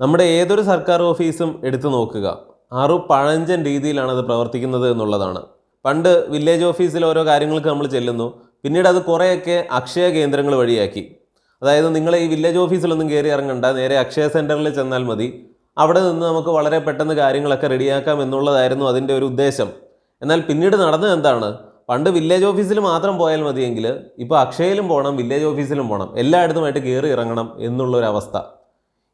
നമ്മുടെ ഏതൊരു സർക്കാർ ഓഫീസും എടുത്തു നോക്കുക. ആറു പഴഞ്ചൻ രീതിയിലാണ് അത് പ്രവർത്തിക്കുന്നത് എന്നുള്ളതാണ്. പണ്ട് വില്ലേജ് ഓഫീസിൽ ഓരോ കാര്യങ്ങൾക്ക് നമ്മൾ ചെല്ലുന്നു. പിന്നീട് അത് കുറേയൊക്കെ അക്ഷയ കേന്ദ്രങ്ങൾ വഴിയാക്കി. അതായത് നിങ്ങൾ ഈ വില്ലേജ് ഓഫീസിലൊന്നും കയറി ഇറങ്ങണ്ട. നേരെ അക്ഷയ സെന്ററിൽ ചെന്നാൽ മതി. അവിടെ നിന്ന് നമുക്ക് വളരെ പെട്ടെന്ന് കാര്യങ്ങളൊക്കെ റെഡിയാക്കാം എന്നുള്ളതായിരുന്നു അതിന്റെ ഒരു ഉദ്ദേശം. എന്നാൽ പിന്നീട് നടന്നത് എന്താണ്? പണ്ട് വില്ലേജ് ഓഫീസിൽ മാത്രം പോയാൽ മതിയെങ്കിൽ ഇപ്പോൾ അക്ഷയയിലും പോകണം വില്ലേജ് ഓഫീസിലും പോകണം. എല്ലായിടത്തുമായിട്ട് കയറി ഇറങ്ങണം എന്നുള്ളൊരവസ്ഥ.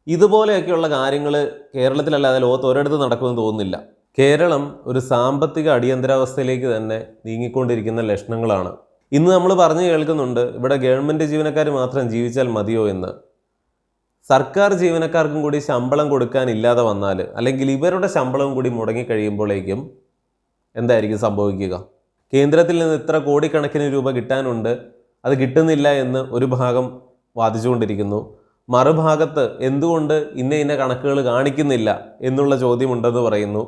ഇതുപോലെയൊക്കെയുള്ള കാര്യങ്ങൾ കേരളത്തിലല്ലാതെ ലോകത്ത് ഒരിടത്ത് നടക്കുമെന്ന് തോന്നുന്നില്ല. കേരളം ഒരു സാമ്പത്തിക അടിയന്തരാവസ്ഥയിലേക്ക് തന്നെ നീങ്ങിക്കൊണ്ടിരിക്കുന്ന ലക്ഷണങ്ങളാണ്. ഇന്ന് നമ്മൾ പറഞ്ഞു കേൾക്കുന്നുണ്ട് ഇവിടെ ഗവൺമെന്റ് ജീവനക്കാർ മാത്രം ജീവിച്ചാൽ മതിയോ എന്ന്. സർക്കാർ ജീവനക്കാർക്കും കൂടി ശമ്പളം കൊടുക്കാനില്ലാതെ വന്നാൽ അല്ലെങ്കിൽ ഇവരുടെ ശമ്പളം കൂടി മുടങ്ങിക്കഴിയുമ്പോഴേക്കും എന്തായിരിക്കും സംഭവിക്കുക? കേന്ദ്രത്തിൽ നിന്ന് ഇത്ര കോടിക്കണക്കിന് രൂപ കിട്ടാനുണ്ട് അത് കിട്ടുന്നില്ല എന്ന് ഒരു ഭാഗം വാദിച്ചുകൊണ്ടിരിക്കുന്നു. മറുഭാഗത്ത് എന്തുകൊണ്ട് ഇന്ന ഇന്ന കണക്കുകൾ കാണിക്കുന്നില്ല എന്നുള്ള ചോദ്യമുണ്ടെന്ന് പറയുന്നു.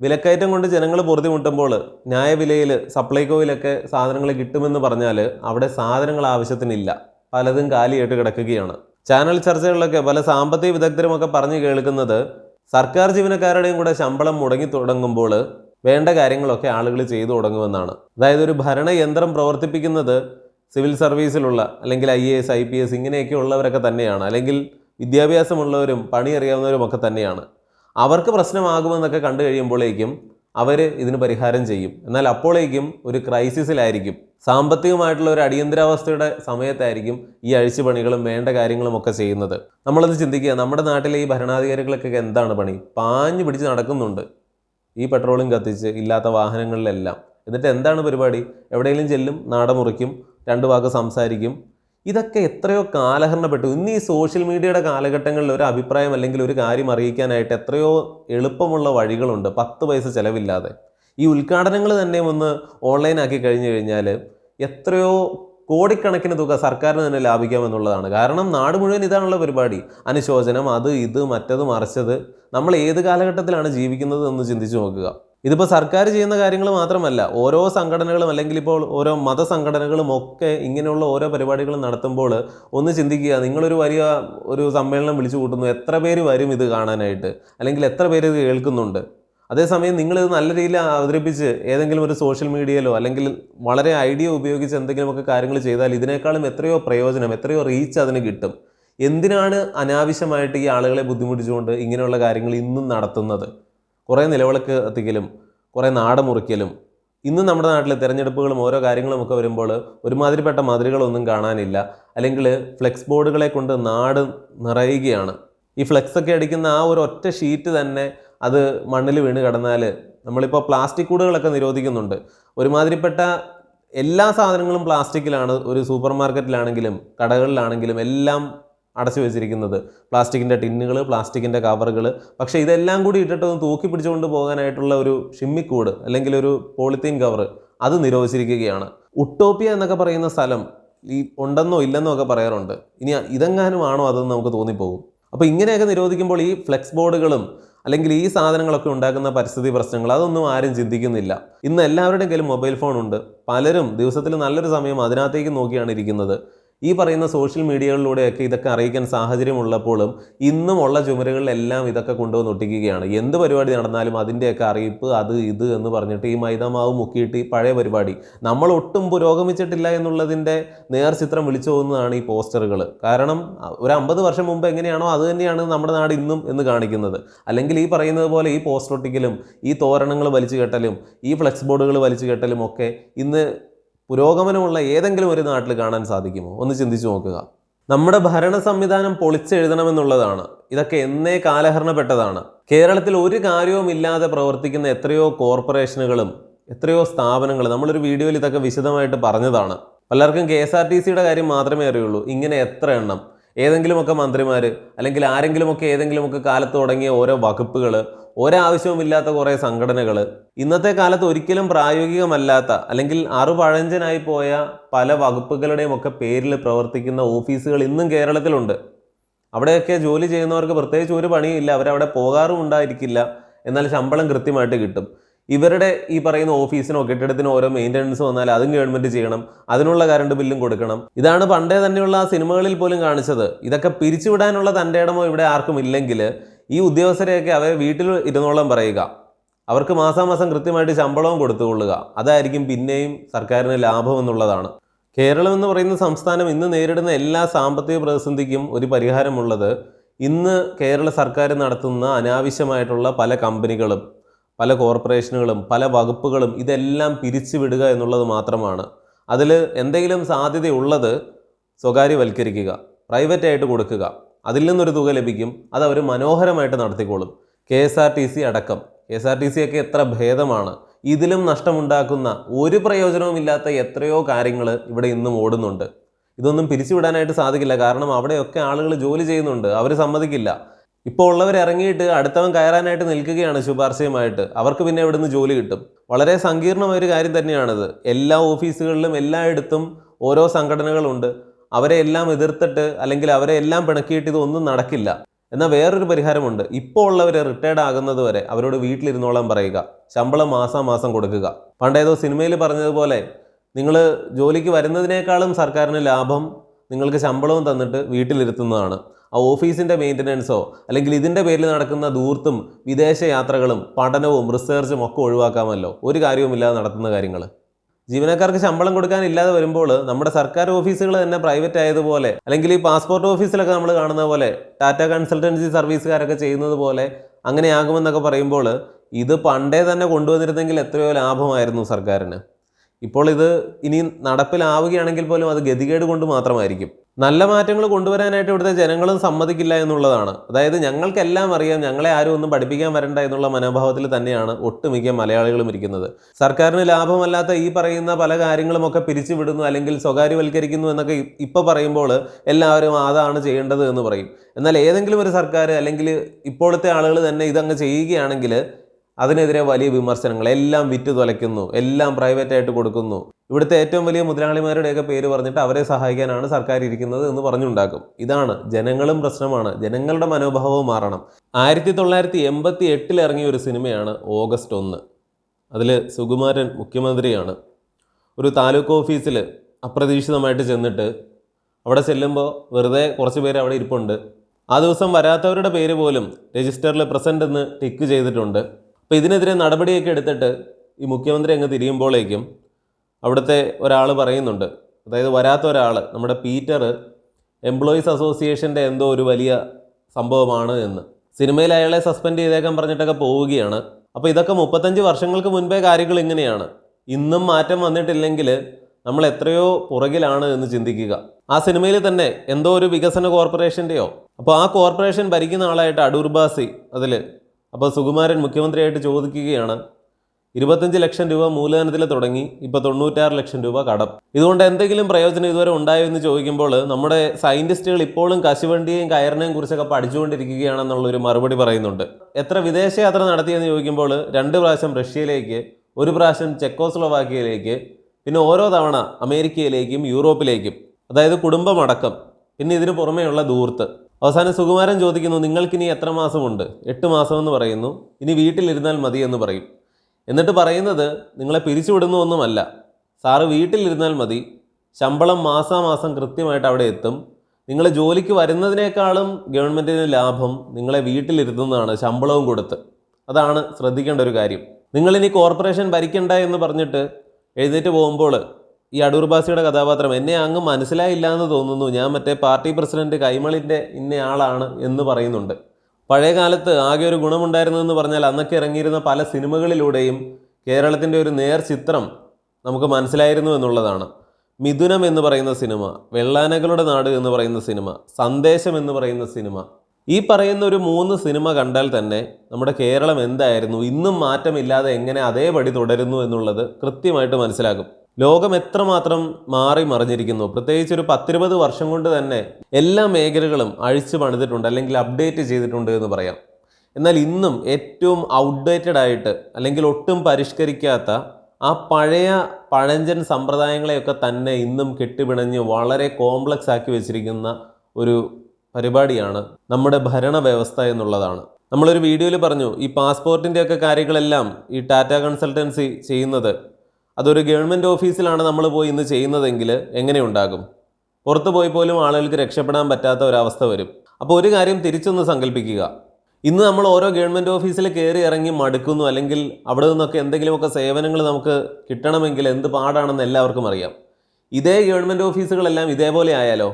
വിലക്കയറ്റം കൊണ്ട് ജനങ്ങൾ പൊറുതിമുട്ടുമ്പോൾ ന്യായവിലയിൽ സപ്ലൈകോയിലൊക്കെ സാധനങ്ങൾ കിട്ടുമെന്ന് പറഞ്ഞാൽ അവിടെ സാധനങ്ങൾ ആവശ്യത്തിനില്ല. പലതും കാലിയായിട്ട് കിടക്കുകയാണ്. ചാനൽ ചർച്ചകളിലൊക്കെ പല സാമ്പത്തിക വിദഗ്ധരുമൊക്കെ പറഞ്ഞു കേൾക്കുന്നത് സർക്കാർ ജീവനക്കാരുടെയും കൂടെ ശമ്പളം മുടങ്ങി തുടങ്ങുമ്പോൾ വേണ്ട കാര്യങ്ങളൊക്കെ ആളുകൾ ചെയ്തു തുടങ്ങുമെന്നാണ്. അതായത് ഒരു ഭരണയന്ത്രം പ്രവർത്തിപ്പിക്കുന്നത് സിവിൽ സർവീസിലുള്ള അല്ലെങ്കിൽ I A S I P S ഇങ്ങനെയൊക്കെ ഉള്ളവരൊക്കെ തന്നെയാണ്. അല്ലെങ്കിൽ വിദ്യാഭ്യാസമുള്ളവരും പണി അറിയാവുന്നവരും ഒക്കെ തന്നെയാണ്. അവർക്ക് പ്രശ്നമാകുമെന്നൊക്കെ കണ്ടു കഴിയുമ്പോഴേക്കും അവർ ഇതിന് പരിഹാരം ചെയ്യും. എന്നാൽ അപ്പോഴേക്കും ഒരു ക്രൈസിസിലായിരിക്കും. സാമ്പത്തികമായിട്ടുള്ള ഒരു അടിയന്തരാവസ്ഥയുടെ സമയത്തായിരിക്കും ഈ അഴിച്ചുപണികളും വേണ്ട കാര്യങ്ങളും ഒക്കെ ചെയ്യുന്നത്. നമ്മളത് ചിന്തിക്കുക നമ്മുടെ നാട്ടിലെ ഈ ഭരണാധികാരികൾക്കൊക്കെ എന്താണ് പണി? പാഞ്ഞു പിടിച്ച് നടക്കുന്നുണ്ട്. ഈ പെട്രോളും കത്തിച്ച് ഇല്ലാത്ത വാഹനങ്ങളിലെല്ലാം. എന്നിട്ട് എന്താണ് പരിപാടി? എവിടെയെങ്കിലും ചെല്ലും നാടമുറിക്കും രണ്ട് വാക്ക് സംസാരിക്കും. ഇതൊക്കെ എത്രയോ കാലഹരണപ്പെട്ടു. ഇന്ന് ഈ സോഷ്യൽ മീഡിയയുടെ കാലഘട്ടങ്ങളിൽ ഒരു അഭിപ്രായം അല്ലെങ്കിൽ ഒരു കാര്യം അറിയിക്കാനായിട്ട് എത്രയോ എളുപ്പമുള്ള വഴികളുണ്ട്. പത്ത് പൈസ ചിലവില്ലാതെ. ഈ ഉദ്ഘാടനങ്ങൾ തന്നെ ഒന്ന് ഓൺലൈനാക്കി കഴിഞ്ഞു കഴിഞ്ഞാൽ എത്രയോ കോടിക്കണക്കിന് തുക സർക്കാരിന് തന്നെ ലാഭിക്കാമെന്നുള്ളതാണ് കാരണം നാട് മുഴുവൻ ഇതാണുള്ള പരിപാടി. അനുശോചനം അത് ഇത് മറ്റത് മറിച്ചത്. നമ്മൾ ഏത് കാലഘട്ടത്തിലാണ് ജീവിക്കുന്നത് എന്ന് ചിന്തിച്ചു നോക്കുക. ഇതിപ്പോൾ സർക്കാർ ചെയ്യുന്ന കാര്യങ്ങൾ മാത്രമല്ല ഓരോ സംഘടനകളും അല്ലെങ്കിൽ ഇപ്പോൾ ഓരോ മതസംഘടനകളും ഒക്കെ ഇങ്ങനെയുള്ള ഓരോ പരിപാടികൾ നടത്തുമ്പോൾ ഒന്ന് ചിന്തിക്കുക നിങ്ങളൊരു വലിയ ഒരു സമ്മേളനം വിളിച്ചു കൂട്ടുന്നു എത്ര പേര് വരും ഇത് കാണാനായിട്ട്? അല്ലെങ്കിൽ എത്ര പേര് ഇത് കേൾക്കുന്നുണ്ട്? അതേസമയം നിങ്ങളിത് നല്ല രീതിയിൽ അവതരിപ്പിച്ച് ഏതെങ്കിലും ഒരു സോഷ്യൽ മീഡിയയിലോ അല്ലെങ്കിൽ വളരെ ഐഡിയ ഉപയോഗിച്ച് എന്തെങ്കിലുമൊക്കെ കാര്യങ്ങൾ ചെയ്താൽ ഇതിനേക്കാളും എത്രയോ പ്രയോജനം എത്രയോ റീച്ച് അതിന് കിട്ടും. എന്തിനാണ് അനാവശ്യമായിട്ട് ഈ ആളുകളെ ബുദ്ധിമുട്ടിച്ചുകൊണ്ട് ഇങ്ങനെയുള്ള കാര്യങ്ങൾ ഇന്നും നടത്തുന്നത്? കുറേ നിലവിളക്ക് എത്തിക്കലും കുറേ നാട മുറിക്കലും. ഇന്ന് നമ്മുടെ നാട്ടിൽ തിരഞ്ഞെടുപ്പുകളും ഓരോ കാര്യങ്ങളും ഒക്കെ വരുമ്പോൾ ഒരുമാതിരിപ്പെട്ട മതിലുകളൊന്നും കാണാനില്ല. അല്ലെങ്കിൽ ഫ്ലെക്സ് ബോർഡുകളെ കൊണ്ട് നാട് നിറയുകയാണ്. ഈ ഫ്ലെക്സ് ഒക്കെ അടിക്കുന്ന ആ ഒരു ഒറ്റ ഷീറ്റ് തന്നെ അത് മണ്ണിൽ വീണ് കിടന്നാൽ നമ്മളിപ്പോൾ പ്ലാസ്റ്റിക് കൂടുകളൊക്കെ നിരോധിക്കുന്നുണ്ട്. ഒരുമാതിരിപ്പെട്ട എല്ലാ സാധനങ്ങളും പ്ലാസ്റ്റിക്കിലാണ്. ഒരു സൂപ്പർ മാർക്കറ്റിലാണെങ്കിലും കടകളിലാണെങ്കിലും എല്ലാം അടച്ചു വെച്ചിരിക്കുന്നത്. പ്ലാസ്റ്റിക്കിന്റെ ടിന്നുകൾ പ്ലാസ്റ്റിക്കിന്റെ കവറുകൾ പക്ഷേ ഇതെല്ലാം കൂടി ഇട്ടിട്ടൊന്ന് തൂക്കി പിടിച്ചുകൊണ്ട് പോകാനായിട്ടുള്ള ഒരു ഷിമ്മിക്കൂട് അല്ലെങ്കിൽ ഒരു പോളിത്തീൻ കവർ അത് നിരോധിച്ചിരിക്കുകയാണ്. ഉട്ടോപ്പിയ എന്നൊക്കെ പറയുന്ന സ്ഥലം ഈ ഉണ്ടെന്നോ ഇല്ലെന്നോ ഒക്കെ പറയാറുണ്ട്. ഇനി ഇതെങ്ങാനും ആണോ അതെന്ന് നമുക്ക് തോന്നിപ്പോകും. അപ്പോൾ ഇങ്ങനെയൊക്കെ നിരോധിക്കുമ്പോൾ ഈ ഫ്ലെക്സ് ബോർഡുകളും അല്ലെങ്കിൽ ഈ സാധനങ്ങളൊക്കെ ഉണ്ടാക്കുന്ന പരിസ്ഥിതി പ്രശ്നങ്ങൾ അതൊന്നും ആരും ചിന്തിക്കുന്നില്ല. ഇന്ന് എല്ലാവരുടെയും കയ്യിൽ മൊബൈൽ ഫോൺ ഉണ്ട്. പലരും ദിവസത്തിൽ നല്ലൊരു സമയം അതിനകത്തേക്ക് നോക്കിയാണ് ഇരിക്കുന്നത്. ഈ പറയുന്ന സോഷ്യൽ മീഡിയകളിലൂടെയൊക്കെ ഇതൊക്കെ അറിയിക്കാൻ സാഹചര്യമുള്ളപ്പോഴും ഇന്നും ഉള്ള ചുമരുകളിലെല്ലാം ഇതൊക്കെ കൊണ്ടുവന്ന് ഒട്ടിക്കുകയാണ്. എന്ത് പരിപാടി നടന്നാലും അതിന്റെയൊക്കെ അറിയിപ്പ് അത് ഇത് എന്ന് പറഞ്ഞിട്ട് ഈ മൈദാമാവ് മുക്കിയിട്ട് ഈ പഴയ പരിപാടി. നമ്മൾ ഒട്ടും പുരോഗമിച്ചിട്ടില്ല എന്നുള്ളതിന്റെ നേർചിത്രം വിളിച്ചു പോകുന്നതാണ് ഈ പോസ്റ്ററുകൾ. കാരണം ഒരു അമ്പത് വർഷം മുമ്പ് എങ്ങനെയാണോ അത് തന്നെയാണ് നമ്മുടെ നാട് ഇന്നും എന്ന് കാണിക്കുന്നത്. അല്ലെങ്കിൽ ഈ പറയുന്നത് പോലെ ഈ പോസ്റ്റർ ഒട്ടിക്കലും ഈ തോരണങ്ങൾ വലിച്ചു കെട്ടലും ഈ ഫ്ലെക്സ് ബോർഡുകൾ വലിച്ചു കെട്ടലും ഒക്കെ ഇന്ന് പുരോഗമനമുള്ള ഏതെങ്കിലും ഒരു നാട്ടിൽ കാണാൻ സാധിക്കുമോ? ഒന്ന് ചിന്തിച്ചു നോക്കുക. നമ്മുടെ ഭരണ സംവിധാനം പൊളിച്ചെഴുതണമെന്നുള്ളതാണ്. ഇതൊക്കെ എന്നേ കാലഹരണപ്പെട്ടതാണ്. കേരളത്തിൽ ഒരു കാര്യവും ഇല്ലാതെ പ്രവർത്തിക്കുന്ന എത്രയോ കോർപ്പറേഷനുകളും എത്രയോ സ്ഥാപനങ്ങൾ നമ്മളൊരു വീഡിയോയിൽ ഇതൊക്കെ വിശദമായിട്ട് പറഞ്ഞതാണ്. പലർക്കും കെ എസ് ആർ ടി സിയുടെ കാര്യം മാത്രമേ അറിയുള്ളൂ. ഇങ്ങനെ എത്ര എണ്ണം? ഏതെങ്കിലുമൊക്കെ മന്ത്രിമാർ അല്ലെങ്കിൽ ആരെങ്കിലുമൊക്കെ ഏതെങ്കിലുമൊക്കെ കാലത്ത് തുടങ്ങിയ ഓരോ വകുപ്പുകൾ ഒരാവശ്യവുമില്ലാത്ത കുറേ സംഘടനകൾ ഇന്നത്തെ കാലത്ത് ഒരിക്കലും പ്രായോഗികമല്ലാത്ത അല്ലെങ്കിൽ അറുപഴഞ്ചനായി പോയ പല വകുപ്പുകളുടെയും ഒക്കെ പേരിൽ പ്രവർത്തിക്കുന്ന ഓഫീസുകൾ ഇന്നും കേരളത്തിലുണ്ട്. അവിടെയൊക്കെ ജോലി ചെയ്യുന്നവർക്ക് പ്രത്യേകിച്ച് ഒരു പണിയും പണിയില്ല അവരവിടെ പോകാറും ഉണ്ടായിരിക്കില്ല. എന്നാൽ ശമ്പളം കൃത്യമായിട്ട് കിട്ടും. ഇവരുടെ ഈ പറയുന്ന ഓഫീസിനോ കെട്ടിടത്തിനോ ഓരോ മെയിന്റനൻസ് വന്നാൽ അതും ഗവൺമെന്റ് ചെയ്യണം. അതിനുള്ള കറണ്ട് ബില്ലും കൊടുക്കണം. ഇതാണ് പണ്ടേ തന്നെയുള്ള ആ സിനിമകളിൽ പോലും കാണിച്ചത്. ഇതൊക്കെ പിരിച്ചുവിടാനുള്ള തന്റെ ഇടമോ ഇവിടെ ആർക്കും ഇല്ലെങ്കിൽ ഈ ഉദ്യോഗസ്ഥരെയൊക്കെ അവരെ വീട്ടിൽ ഇരുന്നോളം പറയുക. അവർക്ക് മാസാമാസം കൃത്യമായിട്ട് ശമ്പളവും കൊടുത്തുകൊള്ളുക. അതായിരിക്കും പിന്നെയും സർക്കാരിന് ലാഭം എന്നുള്ളതാണ്. കേരളം എന്ന് പറയുന്ന സംസ്ഥാനം ഇന്ന് നേരിടുന്ന എല്ലാ സാമ്പത്തിക പ്രതിസന്ധിക്കും ഒരു പരിഹാരമുള്ളത് ഇന്ന് കേരള സർക്കാർ നടത്തുന്ന അനാവശ്യമായിട്ടുള്ള പല കമ്പനികളും പല കോർപ്പറേഷനുകളും പല വകുപ്പുകളും ഇതെല്ലാം പിരിച്ചുവിടുക എന്നുള്ളത് മാത്രമാണ്. അതിൽ എന്തെങ്കിലും സാധ്യതയുള്ളത് സ്വകാര്യവൽക്കരിക്കുക പ്രൈവറ്റായിട്ട് കൊടുക്കുക. അതിൽ നിന്നൊരു തുക ലഭിക്കും അത് അവർ മനോഹരമായിട്ട് നടത്തിക്കോളും. K S R T C അടക്കം. K S R T C ഒക്കെ എത്ര ഭേദമാണ്. ഇതിലും നഷ്ടമുണ്ടാക്കുന്ന ഒരു പ്രയോജനവുമില്ലാത്ത എത്രയോ കാര്യങ്ങൾ ഇവിടെ ഇന്നും ഓടുന്നുണ്ട്. ഇതൊന്നും പിരിച്ചുവിടാനായിട്ട് സാധിക്കില്ല. കാരണം അവിടെയൊക്കെ ആളുകൾ ജോലി ചെയ്യുന്നുണ്ട്. അവർ സമ്മതിക്കില്ല. ഇപ്പോൾ ഉള്ളവർ ഇറങ്ങിയിട്ട് അടുത്തവൻ കയറാനായിട്ട് നിൽക്കുകയാണ് ശുപാർശയുമായിട്ട്. അവർക്ക് പിന്നെ ഇവിടുന്ന് ജോലി കിട്ടും. വളരെ സങ്കീർണമായ ഒരു കാര്യം തന്നെയാണിത്. എല്ലാ ഓഫീസുകളിലും എല്ലായിടത്തും ഓരോ സംഘടനകളുണ്ട്. അവരെ എല്ലാം എതിർത്തിട്ട് അല്ലെങ്കിൽ അവരെ എല്ലാം പിണക്കിയിട്ട് ഇതൊന്നും നടക്കില്ല. എന്നാൽ വേറൊരു പരിഹാരമുണ്ട്. ഇപ്പോൾ ഉള്ളവർ റിട്ടയർഡ് ആകുന്നത് വരെ അവരോട് വീട്ടിലിരുന്നോളാൻ പറയുക. ശമ്പളം മാസം മാസം കൊടുക്കുക. പണ്ടേതോ സിനിമയിൽ പറഞ്ഞതുപോലെ നിങ്ങൾ ജോലിക്ക് വരുന്നതിനേക്കാളും സർക്കാരിന് ലാഭം നിങ്ങൾക്ക് ശമ്പളവും തന്നിട്ട് വീട്ടിലിരുത്തുന്നതാണ്. ആ ഓഫീസിന്റെ മെയിന്റനൻസോ അല്ലെങ്കിൽ ഇതിന്റെ പേരിൽ നടക്കുന്ന ദൂർത്തും വിദേശ യാത്രകളും പഠനവും റിസർച്ചും ഒക്കെ ഒഴിവാക്കാമല്ലോ. ഒരു കാര്യവുമില്ലാതെ നടത്തുന്ന കാര്യങ്ങൾ ജീവനക്കാർക്ക് ശമ്പളം കൊടുക്കാനില്ലാതെ വരുമ്പോൾ നമ്മുടെ സർക്കാർ ഓഫീസുകൾ തന്നെ പ്രൈവറ്റ് ആയതുപോലെ അല്ലെങ്കിൽ ഈ പാസ്പോർട്ട് ഓഫീസിലൊക്കെ നമ്മൾ കാണുന്ന പോലെ ടാറ്റ കൺസൾട്ടൻസി സർവീസുകാരൊക്കെ ചെയ്യുന്നത് പോലെ അങ്ങനെയാകുമെന്നൊക്കെ പറയുമ്പോൾ ഇത് പണ്ടേ തന്നെ കൊണ്ടുവന്നിരുന്നെങ്കിൽ എത്രയോ ലാഭമായിരുന്നു സർക്കാരിന്. ഇപ്പോൾ ഇത് ഇനി നടപ്പിലാവുകയാണെങ്കിൽ പോലും അത് ഗതികേട് കൊണ്ട് മാത്രമായിരിക്കും. നല്ല മാറ്റങ്ങൾ കൊണ്ടുവരാനായിട്ട് ഇവിടുത്തെ ജനങ്ങളും സമ്മതിക്കില്ല എന്നുള്ളതാണ്. അതായത് ഞങ്ങൾക്കെല്ലാം അറിയാം ഞങ്ങളെ ആരും ഒന്നും പഠിപ്പിക്കാൻ വരണ്ട എന്നുള്ള മനോഭാവത്തിൽ തന്നെയാണ് ഒട്ടുമിക്ക മലയാളികളും ഇരിക്കുന്നത്. സർക്കാരിന് ലാഭമല്ലാത്ത ഈ പറയുന്ന പല കാര്യങ്ങളുമൊക്കെ പിരിച്ചുവിടുന്നു അല്ലെങ്കിൽ സ്വകാര്യവൽക്കരിക്കുന്നു എന്നൊക്കെ ഇപ്പോൾ പറയുമ്പോൾ എല്ലാവരും അതാണ് ചെയ്യേണ്ടത് എന്ന് പറയും. എന്നാൽ ഏതെങ്കിലും ഒരു സർക്കാർ അല്ലെങ്കിൽ ഇപ്പോഴത്തെ ആളുകൾ തന്നെ ഇതങ്ങ് ചെയ്യുകയാണെങ്കിൽ അതിനെതിരെ വലിയ വിമർശനങ്ങൾ. എല്ലാം വിറ്റ് തുലയ്ക്കുന്നു. എല്ലാം പ്രൈവറ്റ് ആയിട്ട് കൊടുക്കുന്നു. ഇവിടുത്തെ ഏറ്റവും വലിയ മുതലാളിമാരുടെയൊക്കെ പേര് പറഞ്ഞിട്ട് അവരെ സഹായിക്കാനാണ് സർക്കാർ ഇരിക്കുന്നത് എന്ന് പറഞ്ഞുണ്ടാക്കും. ഇതാണ് ജനങ്ങളും പ്രശ്നമാണ്. ജനങ്ങളുടെ മനോഭാവവും മാറണം. ആയിരത്തി തൊള്ളായിരത്തി എൺപത്തി എട്ടിൽ ഇറങ്ങിയ ഒരു സിനിമയാണ് ഓഗസ്റ്റ് ഒന്ന്. അതിൽ സുകുമാരൻ മുഖ്യമന്ത്രിയാണ്. ഒരു താലൂക്ക് ഓഫീസിൽ അപ്രതീക്ഷിതമായിട്ട് ചെന്നിട്ട് അവിടെ ചെല്ലുമ്പോൾ വെറുതെ കുറച്ച് പേര് അവിടെ ഇരിപ്പുണ്ട്. ആ ദിവസം വരാത്തവരുടെ പേര് പോലും രജിസ്റ്ററിൽ പ്രസന്റ് എന്ന് ടിക്ക് ചെയ്തിട്ടുണ്ട്. അപ്പോൾ ഇതിനെതിരെ നടപടിയൊക്കെ എടുത്തിട്ട് ഈ മുഖ്യമന്ത്രി അങ്ങ് തിരിയുമ്പോഴേക്കും അവിടുത്തെ ഒരാൾ പറയുന്നുണ്ട്. അതായത് വരാത്ത ഒരാൾ നമ്മുടെ പീറ്റർ എംപ്ലോയീസ് അസോസിയേഷന്റെ എന്തോ ഒരു വലിയ സംഭവമാണ് എന്ന്. സിനിമയിൽ അയാളെ സസ്പെൻഡ് ചെയ്തേക്കാൻ പറഞ്ഞിട്ടൊക്കെ പോവുകയാണ്. അപ്പോൾ ഇതൊക്കെ മുപ്പത്തഞ്ച് വർഷങ്ങൾക്ക് മുൻപേ കാര്യങ്ങൾ ഇങ്ങനെയാണ്. ഇന്നും മാറ്റം വന്നിട്ടില്ലെങ്കിൽ നമ്മൾ എത്രയോ പുറകിലാണ് എന്ന് ചിന്തിക്കുക. ആ സിനിമയിൽ തന്നെ എന്തോ ഒരു വികസന കോർപ്പറേഷന്റെയോ അപ്പോൾ ആ കോർപ്പറേഷൻ ഭരിക്കുന്ന ആളായിട്ട് അടൂർബാസി അതിൽ അപ്പോൾ സുകുമാരൻ മുഖ്യമന്ത്രിയായിട്ട് ചോദിക്കുകയാണ് ഇരുപത്തഞ്ച് ലക്ഷം രൂപ മൂലധനത്തിൽ തുടങ്ങി ഇപ്പോൾ തൊണ്ണൂറ്റാറ് ലക്ഷം രൂപ കടം. ഇതുകൊണ്ട് എന്തെങ്കിലും പ്രയോജനം ഇതുവരെ ഉണ്ടായോ എന്ന് ചോദിക്കുമ്പോൾ നമ്മുടെ സയന്റിസ്റ്റുകൾ ഇപ്പോഴും കശുവണ്ടിയെയും കയറിനെയും കുറിച്ചൊക്കെ പഠിച്ചുകൊണ്ടിരിക്കുകയാണെന്നുള്ളൊരു മറുപടി പറയുന്നുണ്ട്. എത്ര വിദേശയാത്ര നടത്തിയെന്ന് ചോദിക്കുമ്പോൾ രണ്ട് പ്രാവശ്യം റഷ്യയിലേക്ക് ഒരു പ്രാവശ്യം ചെക്കോസ്ലോവാക്കിയയിലേക്ക് പിന്നെ ഓരോ തവണ അമേരിക്കയിലേക്കും യൂറോപ്പിലേക്കും അതായത് കുടുംബമടക്കം പിന്നെ ഇതിന് പുറമേയുള്ള ദൂർത്ത്. അവസാനം സുകുമാരൻ ചോദിക്കുന്നു നിങ്ങൾക്കിനി എത്ര മാസമുണ്ട്? എട്ട് മാസം എന്ന് പറയുന്നു. ഇനി വീട്ടിലിരുന്നാൽ മതി എന്ന് പറയും. എന്നിട്ട് പറയുന്നത് നിങ്ങളെ പിരിച്ചുവിടുന്നൊന്നുമല്ല. സാറ് വീട്ടിലിരുന്നാൽ മതി. ശമ്പളം മാസാമാസം കൃത്യമായിട്ട് അവിടെ എത്തും. നിങ്ങൾ ജോലിക്ക് വരുന്നതിനേക്കാളും ഗവൺമെന്റിന് ലാഭം നിങ്ങളെ വീട്ടിലിരുത്തുന്നതാണ് ശമ്പളവും കൊടുത്ത്. അതാണ് ശ്രദ്ധിക്കേണ്ട ഒരു കാര്യം. നിങ്ങളിനി കോർപ്പറേഷൻ ഭരിക്കണ്ട എന്ന് പറഞ്ഞിട്ട് എഴുന്നേറ്റ് പോകുമ്പോൾ ഈ അടൂർ ബാസിയുടെ കഥാപാത്രം. എന്നെ അങ്ങ് മനസ്സിലായില്ല എന്ന് തോന്നുന്നു. ഞാൻ മറ്റേ പാർട്ടി പ്രസിഡന്റ് കൈമളിന്റെ ഇന്നയാളാണ് എന്ന് പറയുന്നുണ്ട്. പഴയ കാലത്ത് ആകെ ഒരു ഗുണമുണ്ടായിരുന്നതെന്ന് പറഞ്ഞാൽ അന്നൊക്കെ ഇറങ്ങിയിരുന്ന പല സിനിമകളിലൂടെയും കേരളത്തിന്റെ ഒരു നേർ ചിത്രം നമുക്ക് മനസ്സിലായിരുന്നു എന്നുള്ളതാണ്. മിഥുനം എന്ന് പറയുന്ന സിനിമ വെള്ളാനകളുടെ നാട് എന്ന് പറയുന്ന സിനിമ സന്ദേശം എന്ന് പറയുന്ന സിനിമ. ഈ പറയുന്ന ഒരു മൂന്ന് സിനിമ കണ്ടാൽ തന്നെ നമ്മുടെ കേരളം എന്തായിരുന്നു ഇന്നും മാറ്റമില്ലാതെ എങ്ങനെ അതേപടി തുടരുന്നു എന്നുള്ളത് കൃത്യമായിട്ട് മനസ്സിലാകും. ലോകം എത്രമാത്രം മാറി മറിഞ്ഞിരിക്കുന്നു. പ്രത്യേകിച്ച് ഒരു പത്തിരുപത് വർഷം കൊണ്ട് തന്നെ എല്ലാ മേഖലകളും അഴിച്ചു പണിതിട്ടുണ്ട് അല്ലെങ്കിൽ അപ്ഡേറ്റ് ചെയ്തിട്ടുണ്ട് എന്ന് പറയാം. എന്നാൽ ഇന്നും ഏറ്റവും ഔട്ട്ഡേറ്റഡ് ആയിട്ട് അല്ലെങ്കിൽ ഒട്ടും പരിഷ്കരിക്കാത്ത ആ പഴയ പഴഞ്ചൻ സമ്പ്രദായങ്ങളെയൊക്കെ തന്നെ ഇന്നും കെട്ടിപിണഞ്ഞ് വളരെ കോംപ്ലക്സ് ആക്കി വെച്ചിരിക്കുന്ന ഒരു പരിപാടിയാണ് നമ്മുടെ ഭരണ വ്യവസ്ഥ എന്നുള്ളതാണ്. നമ്മളൊരു വീഡിയോയിൽ പറഞ്ഞു ഈ പാസ്പോർട്ടിന്റെയൊക്കെ കാര്യങ്ങളെല്ലാം ഈ ടാറ്റ കൺസൾട്ടൻസി ചെയ്യുന്നത് അതൊരു ഗവൺമെന്റ് ഓഫീസിലാണ് നമ്മൾ പോയി ഇന്ന് ചെയ്യുന്നതെങ്കിൽ എങ്ങനെ ഉണ്ടാകും? പുറത്ത് പോയി പോലും ആളുകൾക്ക് രക്ഷപ്പെടാൻ പറ്റാത്ത ഒരവസ്ഥ വരും. അപ്പോൾ ഒരു കാര്യം തിരിച്ചൊന്ന് സങ്കല്പിക്കുക. ഇന്ന് നമ്മൾ ഓരോ ഗവൺമെന്റ് ഓഫീസിൽ കയറി ഇറങ്ങി മടുക്കുന്നു അല്ലെങ്കിൽ അവിടെ നിന്നൊക്കെ എന്തെങ്കിലുമൊക്കെ സേവനങ്ങൾ നമുക്ക് കിട്ടണമെങ്കിൽ എന്ത് പാടാണെന്ന് എല്ലാവർക്കും അറിയാം. ഇതേ ഗവൺമെന്റ് ഓഫീസുകളെല്ലാം ഇതേപോലെ ആയാലോ?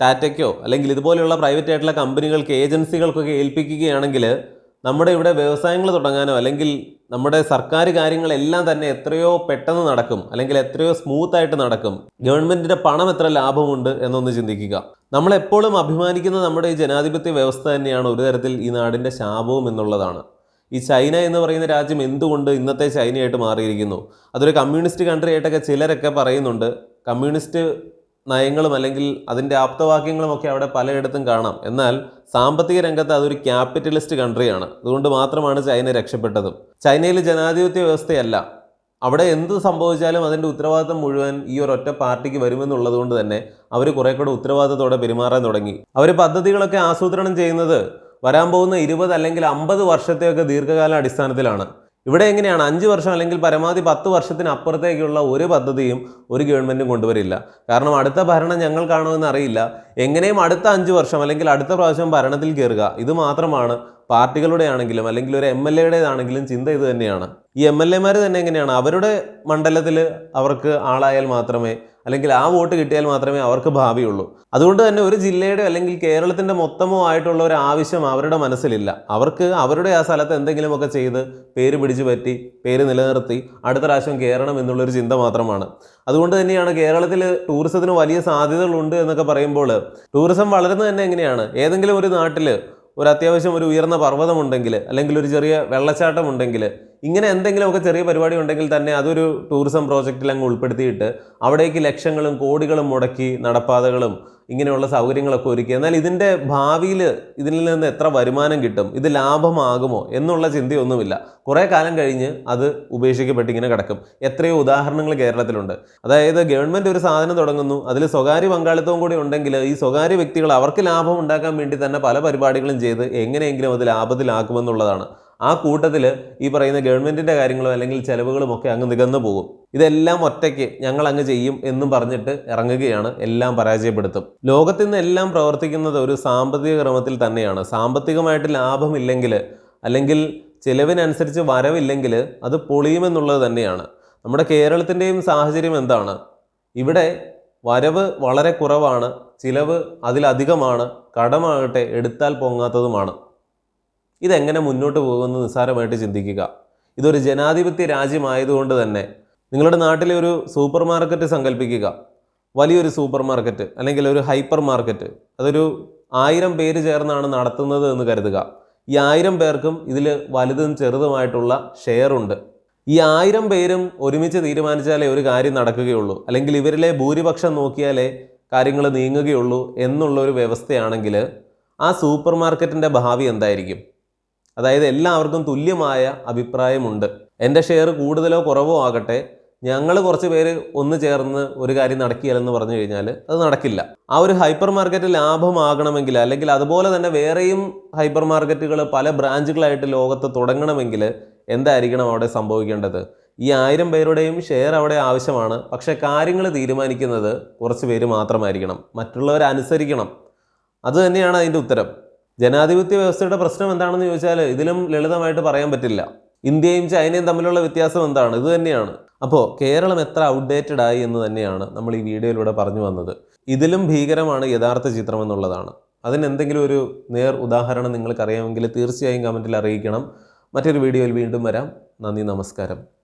ടാറ്റയ്ക്കോ അല്ലെങ്കിൽ ഇതുപോലെയുള്ള പ്രൈവറ്റ് ആയിട്ടുള്ള കമ്പനികൾക്ക് ഏജൻസികൾക്കൊക്കെ ഏൽപ്പിക്കുകയാണെങ്കിൽ നമ്മുടെ ഇവിടെ വ്യവസായങ്ങൾ തുടങ്ങാനോ അല്ലെങ്കിൽ നമ്മുടെ സർക്കാർ കാര്യങ്ങളെല്ലാം തന്നെ എത്രയോ പെട്ടെന്ന് നടക്കും അല്ലെങ്കിൽ എത്രയോ സ്മൂത്ത് ആയിട്ട് നടക്കും. ഗവൺമെന്റിന്റെ പണം എത്ര ലാഭമുണ്ട് എന്നൊന്ന് ചിന്തിക്കുക. നമ്മൾ എപ്പോഴും അഭിമാനിക്കുന്ന നമ്മുടെ ഈ ജനാധിപത്യ വ്യവസ്ഥ തന്നെയാണ് ഒരു തരത്തിൽ ഈ നാടിന്റെ ശാപവും എന്നുള്ളതാണ്. ഈ ചൈന എന്ന് പറയുന്ന രാജ്യം എന്തുകൊണ്ട് ഇന്നത്തെ ചൈനയായിട്ട് മാറിയിരിക്കുന്നു? അതൊരു കമ്മ്യൂണിസ്റ്റ് കൺട്രി ആയിട്ടൊക്കെ ചിലരൊക്കെ പറയുന്നുണ്ട്. കമ്മ്യൂണിസ്റ്റ് നയങ്ങളും അല്ലെങ്കിൽ അതിന്റെ ആപ്തവാക്യങ്ങളും ഒക്കെ അവിടെ പലയിടത്തും കാണാം. എന്നാൽ സാമ്പത്തിക രംഗത്ത് അതൊരു ക്യാപിറ്റലിസ്റ്റ് കൺട്രിയാണ്. അതുകൊണ്ട് മാത്രമാണ് ചൈന രക്ഷപ്പെട്ടതും. ചൈനയിൽ ജനാധിപത്യ വ്യവസ്ഥയല്ല. അവിടെ എന്ത് സംഭവിച്ചാലും അതിന്റെ ഉത്തരവാദിത്തം മുഴുവൻ ഈ ഒറ്റ പാർട്ടിക്ക് വരുമെന്നുള്ളത് കൊണ്ട് തന്നെ അവർ കുറെ കൂടെ ഉത്തരവാദിത്തത്തോടെ പെരുമാറാൻ തുടങ്ങി. അവർ പദ്ധതികളൊക്കെ ആസൂത്രണം ചെയ്യുന്നത് വരാൻ പോകുന്ന ഇരുപത് അല്ലെങ്കിൽ അമ്പത് വർഷത്തെയൊക്കെ ദീർഘകാല അടിസ്ഥാനത്തിലാണ് ഇവിടെ എങ്ങനെയാണ്? അഞ്ച് വർഷം അല്ലെങ്കിൽ പരമാവധി പത്ത് വർഷത്തിനപ്പുറത്തേക്കുള്ള ഒരു പദ്ധതിയും ഒരു ഗവൺമെന്റും കൊണ്ടുവരില്ല. കാരണം അടുത്ത ഭരണം ഞങ്ങൾ കാണുമെന്ന് അറിയില്ല എങ്ങനെയും അടുത്ത അഞ്ച് വർഷം അല്ലെങ്കിൽ അടുത്ത പ്രാവശ്യം ഭരണത്തിൽ കയറുക ഇത് മാത്രമാണ് പാർട്ടികളുടെ ആണെങ്കിലും അല്ലെങ്കിൽ ഒരു എം എൽ എയുടേതാണെങ്കിലും ചിന്ത ഇത് തന്നെയാണ്. ഈ എം എൽ എമാർ തന്നെ എങ്ങനെയാണ്? അവരുടെ മണ്ഡലത്തിൽ അവർക്ക് ആളായാൽ മാത്രമേ അല്ലെങ്കിൽ ആ വോട്ട് കിട്ടിയാൽ മാത്രമേ അവർക്ക് ഭാവിയുള്ളൂ. അതുകൊണ്ട് തന്നെ ഒരു ജില്ലയുടെ അല്ലെങ്കിൽ കേരളത്തിന്റെ മൊത്തമോ ആയിട്ടുള്ള ഒരു ആവശ്യം അവരുടെ മനസ്സിലില്ല. അവർക്ക് അവരുടെ ആ സ്ഥലത്ത് എന്തെങ്കിലുമൊക്കെ ചെയ്ത് പേര് പിടിച്ചു പറ്റി പേര് നിലനിർത്തി അടുത്ത പ്രാവശ്യം കയറണം എന്നുള്ളൊരു ചിന്ത മാത്രമാണ്. അതുകൊണ്ട് തന്നെയാണ് കേരളത്തിൽ ടൂറിസത്തിന് വലിയ സാധ്യതകളുണ്ട് എന്നൊക്കെ പറയുമ്പോൾ ടൂറിസം വളരുന്നത് തന്നെ എങ്ങനെയാണ്? ഏതെങ്കിലും ഒരു നാട്ടിൽ ഒരു അത്യാവശ്യം ഒരു ഉയർന്ന പർവതമുണ്ടെങ്കിൽ അല്ലെങ്കിൽ ഒരു ചെറിയ വെള്ളച്ചാട്ടം ഉണ്ടെങ്കിൽ ഇങ്ങനെ എന്തെങ്കിലുമൊക്കെ ചെറിയ പരിപാടി ഉണ്ടെങ്കിൽ തന്നെ അതൊരു ടൂറിസം പ്രോജക്റ്റിൽ അങ്ങ് ഉൾപ്പെടുത്തിയിട്ട് അവിടേക്ക് ലക്ഷങ്ങളും കോടികളും മുടക്കി നടപ്പാതകളും ഇങ്ങനെയുള്ള സൗകര്യങ്ങളൊക്കെ ഒരുക്കി. എന്നാൽ ഇതിന്റെ ഭാവിയിൽ ഇതിൽ നിന്ന് എത്ര വരുമാനം കിട്ടും? ഇത് ലാഭമാകുമോ? എന്നുള്ള ചിന്തയൊന്നുമില്ല. കുറേ കാലം കഴിഞ്ഞ് അത് ഉപേക്ഷിക്കപ്പെട്ടിങ്ങനെ കിടക്കും. എത്രയോ ഉദാഹരണങ്ങൾ കേരളത്തിലുണ്ട്. അതായത് ഗവൺമെന്റ് ഒരു സാധനം തുടങ്ങുന്നു. അതിൽ സ്വകാര്യ പങ്കാളിത്തവും കൂടി ഉണ്ടെങ്കിൽ ഈ സ്വകാര്യ വ്യക്തികൾ അവർക്ക് ലാഭം ഉണ്ടാക്കാൻ വേണ്ടി തന്നെ പല പരിപാടികളും ചെയ്ത് എങ്ങനെയെങ്കിലും അത് ലാഭത്തിലാക്കുമെന്നുള്ളതാണ്. ആ കൂട്ടത്തിൽ ഈ പറയുന്ന ഗവൺമെന്റിന്റെ കാര്യങ്ങളും അല്ലെങ്കിൽ ചിലവുകളും ഒക്കെ അങ്ങ് നികന്നു പോകും. ഇതെല്ലാം ഒറ്റയ്ക്ക് ഞങ്ങൾ അങ്ങ് ചെയ്യും എന്നും പറഞ്ഞിട്ട് ഇറങ്ങുകയാണ്. എല്ലാം പരാജയപ്പെടുത്തും. ലോകത്തിൽ നിന്ന് എല്ലാം പ്രവർത്തിക്കുന്നത് ഒരു സാമ്പത്തിക ക്രമത്തിൽ തന്നെയാണ്. സാമ്പത്തികമായിട്ട് ലാഭമില്ലെങ്കിൽ അല്ലെങ്കിൽ ചിലവിനനുസരിച്ച് വരവില്ലെങ്കിൽ അത് പൊളിയുമെന്നുള്ളത് തന്നെയാണ്. നമ്മുടെ കേരളത്തിന്റെയും സാഹചര്യം എന്താണ്? ഇവിടെ വരവ് വളരെ കുറവാണ്. ചിലവ് അതിലധികമാണ്. കടമാകട്ടെ എടുത്താൽ പൊങ്ങാത്തതുമാണ്. ഇതെങ്ങനെ മുന്നോട്ട് പോകുമെന്ന് നിസ്സാരമായിട്ട് ചിന്തിക്കുക. ഇതൊരു ജനാധിപത്യ രാജ്യമായതുകൊണ്ട് തന്നെ നിങ്ങളുടെ നാട്ടിലെ ഒരു സൂപ്പർ മാർക്കറ്റ് സങ്കല്പിക്കുക. വലിയൊരു സൂപ്പർ മാർക്കറ്റ് അല്ലെങ്കിൽ ഒരു ഹൈപ്പർ മാർക്കറ്റ്. അതൊരു ആയിരം പേര് ചേർന്നാണ് നടത്തുന്നത് എന്ന് കരുതുക. ഈ ആയിരം പേർക്കും ഇതിൽ വലുതും ചെറുതുമായിട്ടുള്ള ഷെയർ ഉണ്ട്. ഈ ആയിരം പേരും ഒരുമിച്ച് തീരുമാനിച്ചാലേ ഒരു കാര്യം നടക്കുകയുള്ളൂ. അല്ലെങ്കിൽ ഇവരിലെ ഭൂരിപക്ഷം നോക്കിയാലേ കാര്യങ്ങൾ നീങ്ങുകയുള്ളൂ എന്നുള്ള ഒരു വ്യവസ്ഥയാണെങ്കിൽ ആ സൂപ്പർ മാർക്കറ്റിന്റെ ഭാവി എന്തായിരിക്കും? അതായത് എല്ലാവർക്കും തുല്യമായ അഭിപ്രായമുണ്ട്. എന്റെ ഷെയർ കൂടുതലോ കുറവോ ആകട്ടെ ഞങ്ങൾ കുറച്ച് പേര് ഒന്ന് ചേർന്ന് ഒരു കാര്യം നടക്കിയാലെന്ന് പറഞ്ഞു കഴിഞ്ഞാൽ അത് നടക്കില്ല. ആ ഒരു ഹൈപ്പർ മാർക്കറ്റ് ലാഭമാകണമെങ്കിൽ അല്ലെങ്കിൽ അതുപോലെ തന്നെ വേറെയും ഹൈപ്പർ മാർക്കറ്റുകൾ പല ബ്രാഞ്ചുകളായിട്ട് ലോകത്ത് തുടങ്ങണമെങ്കിൽ എന്തായിരിക്കണം അവിടെ സംഭവിക്കേണ്ടത്? ഈ ആയിരം പേരുടെയും ഷെയർ അവിടെ ആവശ്യമാണ്. പക്ഷേ കാര്യങ്ങൾ തീരുമാനിക്കുന്നത് കുറച്ച് പേര് മാത്രമായിരിക്കണം. മറ്റുള്ളവർ അനുസരിക്കണം അതുതന്നെയാണ് അതിന്റെ ഉത്തരം. ജനാധിപത്യ വ്യവസ്ഥയുടെ പ്രശ്നം എന്താണെന്ന് ചോദിച്ചാൽ ഇതിലും ലളിതമായിട്ട് പറയാൻ പറ്റില്ല. ഇന്ത്യയും ചൈനയും തമ്മിലുള്ള വ്യത്യാസം എന്താണ്? ഇത് തന്നെയാണ്. അപ്പോൾ കേരളം എത്ര ഔട്ട്ഡേറ്റഡ് ആയി എന്ന് തന്നെയാണ് നമ്മൾ ഈ വീഡിയോയിലൂടെ പറഞ്ഞു വന്നത്. ഇതിലും ഭീകരമാണ് യഥാർത്ഥ ചിത്രം എന്നുള്ളതാണ്. അതിനെന്തെങ്കിലും ഒരു നേർ ഉദാഹരണം നിങ്ങൾക്കറിയാമെങ്കിൽ തീർച്ചയായും കമന്റിൽ അറിയിക്കണം. മറ്റൊരു വീഡിയോയിൽ വീണ്ടും വരാം. നന്ദി നമസ്കാരം.